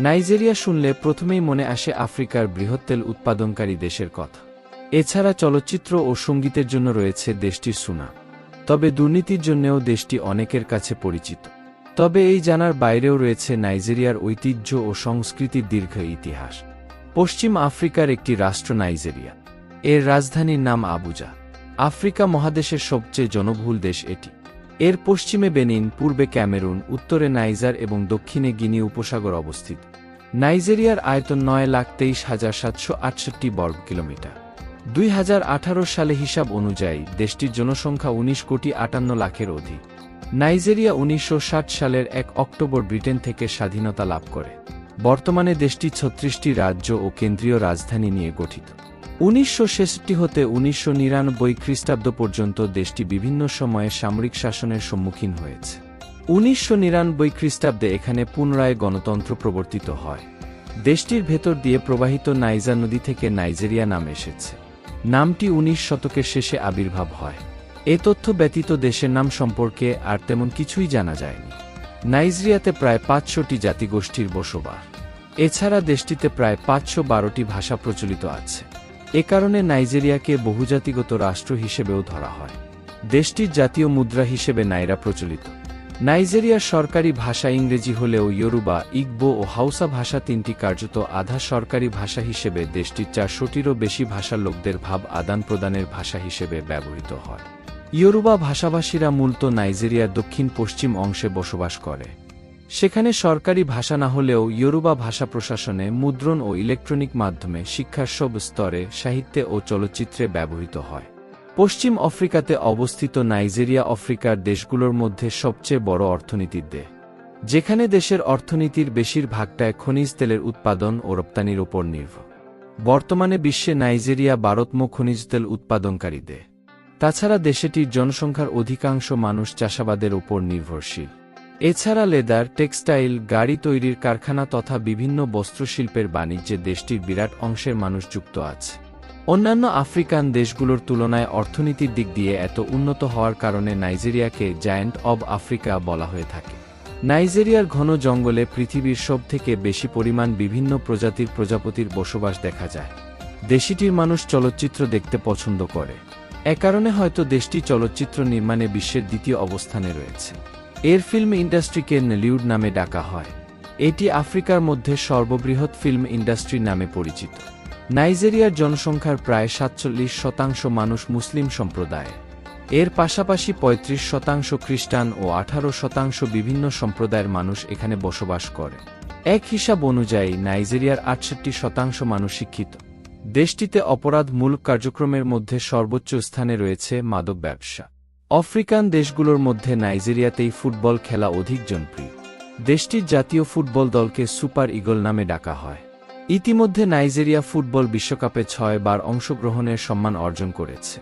Nigeria শুনলে প্রথমেই মনে আসে আফ্রিকার বৃহৎ তেল উৎপাদনকারী দেশের কথা। এছাড়া চলচ্চিত্র ও সঙ্গীতের জন্য রয়েছে দেশটির সুনাম তবে দুর্নীতির জন্যেও দেশটি অনেকের কাছে পরিচিত। তবে এই জানার বাইরেও রয়েছে নাইজেরিয়ার ঐতিহ্য ও সংস্কৃতির দীর্ঘ ইতিহাস। পশ্চিম আফ্রিকার একটি রাষ্ট্র নাইজেরিয়া। এর রাজধানীর নাম আবুজা। আফ্রিকা মহাদেশের সবচেয়ে জনবহুল দেশ এটি। এর পশ্চিমে বেনিন, পূর্বে ক্যামেরুন, উত্তরে নাইজার এবং দক্ষিণে গিনি উপসাগর অবস্থিত। নাইজেরিয়ার আয়তন নয় লাখ তেইশ হাজার সাতশো আটষট্টি বর্গ কিলোমিটার। দুই সালে হিসাব অনুযায়ী দেশটির জনসংখ্যা উনিশ কোটি আটান্ন লাখের অধিক। নাইজেরিয়া উনিশশো ষাট সালের এক অক্টোবর ব্রিটেন থেকে স্বাধীনতা লাভ করে। বর্তমানে দেশটি ছত্রিশটি রাজ্য ও কেন্দ্রীয় রাজধানী নিয়ে গঠিত। উনিশশো ছেষট্টি হতে উনিশশো নিরানব্বই খ্রিস্টাব্দ পর্যন্ত দেশটি বিভিন্ন সময়ে সামরিক শাসনের সম্মুখীন হয়েছে। উনিশশো নিরানব্বই খ্রিস্টাব্দে এখানে পুনরায় গণতন্ত্র প্রবর্তিত হয়। দেশটির ভেতর দিয়ে প্রবাহিত নাইজা নদী থেকে নাইজেরিয়া নাম এসেছে। নামটি উনিশ শতকের শেষে আবির্ভাব হয়। এ তথ্য ব্যতীত দেশের নাম সম্পর্কে আর তেমন কিছুই জানা যায়নি। নাইজেরিয়াতে প্রায় পাঁচশোটি জাতিগোষ্ঠীর বসবাস। এছাড়া দেশটিতে প্রায় পাঁচশো বারোটি ভাষা প্রচলিত আছে। এ কারণে নাইজেরিয়াকে বহুজাতিগত রাষ্ট্র হিসেবেও ধরা হয়। দেশটির জাতীয় মুদ্রা হিসেবে নাইরা প্রচলিত। নাইজেরিয়ার সরকারি ভাষা ইংরেজি হলেও ইয়োরুবা, ইগবো ও হাউসা ভাষা তিনটি কার্যত আধা সরকারি ভাষা হিসেবে দেশটির চারশোটিরও বেশি ভাষার লোকদের ভাব আদান প্রদানের ভাষা হিসেবে ব্যবহৃত হয়। ইয়োরুবা ভাষাভাষীরা মূলত নাইজেরিয়ার দক্ষিণ পশ্চিম অংশে বসবাস করে। সেখানে সরকারি ভাষা না হলেও ইয়োরুবা ভাষা প্রশাসনে মুদ্রণ ও ইলেকট্রনিক মাধ্যমে শিক্ষার সব স্তরে সাহিত্যে ও চলচ্চিত্রে ব্যবহৃত হয়। পশ্চিম আফ্রিকাতে অবস্থিত নাইজেরিয়া আফ্রিকার দেশগুলোর মধ্যে সবচেয়ে বড় অর্থনীতির দেশ। যেখানে দেশের অর্থনীতির বেশিরভাগটায় খনিজ তেলের উৎপাদন ও রপ্তানির উপর নির্ভর। বর্তমানে বিশ্বে নাইজেরিয়া ভারতম খনিজ তেল উৎপাদনকারী দেশ। তাছাড়া দেশটির জনসংখ্যার অধিকাংশ মানুষ চাষাবাদের উপর নির্ভরশীল। এছাড়া লেদার, টেক্সটাইল, গাড়ি তৈরির কারখানা তথা বিভিন্ন বস্ত্রশিল্পের বাণিজ্যে দেশটির বিরাট অংশের মানুষ যুক্ত আছে। অন্যান্য আফ্রিকান দেশগুলোর তুলনায় অর্থনীতির দিক দিয়ে এত উন্নত হওয়ার কারণে নাইজেরিয়াকে জায়ান্ট অব আফ্রিকা বলা হয়ে থাকে। নাইজেরিয়ার ঘন জঙ্গলে পৃথিবীর সব থেকে বেশি পরিমাণ বিভিন্ন প্রজাতির প্রজাপতির বসবাস দেখা যায়। দেশটির মানুষ চলচ্চিত্র দেখতে পছন্দ করে। এ কারণে হয়তো দেশটি চলচ্চিত্র নির্মাণে বিশ্বের দ্বিতীয় অবস্থানে রয়েছে। এর ফিল্ম ইন্ডাস্ট্রিকে নলিউড নামে ডাকা হয়। এটি আফ্রিকার মধ্যে সর্ববৃহৎ ফিল্ম ইন্ডাস্ট্রি নামে পরিচিত। নাইজেরিয়ার জনসংখ্যার প্রায় সাতচল্লিশ শতাংশ মানুষ মুসলিম সম্প্রদায় এর পাশাপাশি ৩৫ শতাংশ খ্রিস্টান ও আঠারো শতাংশ বিভিন্ন সম্প্রদায়ের মানুষ এখানে বসবাস করে। এক হিসাব অনুযায়ী, নাইজেরিয়ার আটষট্টি শতাংশ মানুষ শিক্ষিত। দেশটিতে অপরাধমূলক কার্যক্রমের মধ্যে সর্বোচ্চ স্থানে রয়েছে মাদক ব্যবসা। আফ্রিকান দেশগুলোর মধ্যে নাইজেরিয়াতেই ফুটবল খেলা অধিক জনপ্রিয়। দেশটির জাতীয় ফুটবল দলকে সুপার ইগল নামে ডাকা হয়। ইতিমধ্যে নাইজেরিয়া ফুটবল বিশ্বকাপে ছয় বার অংশগ্রহণের সম্মান অর্জন করেছে।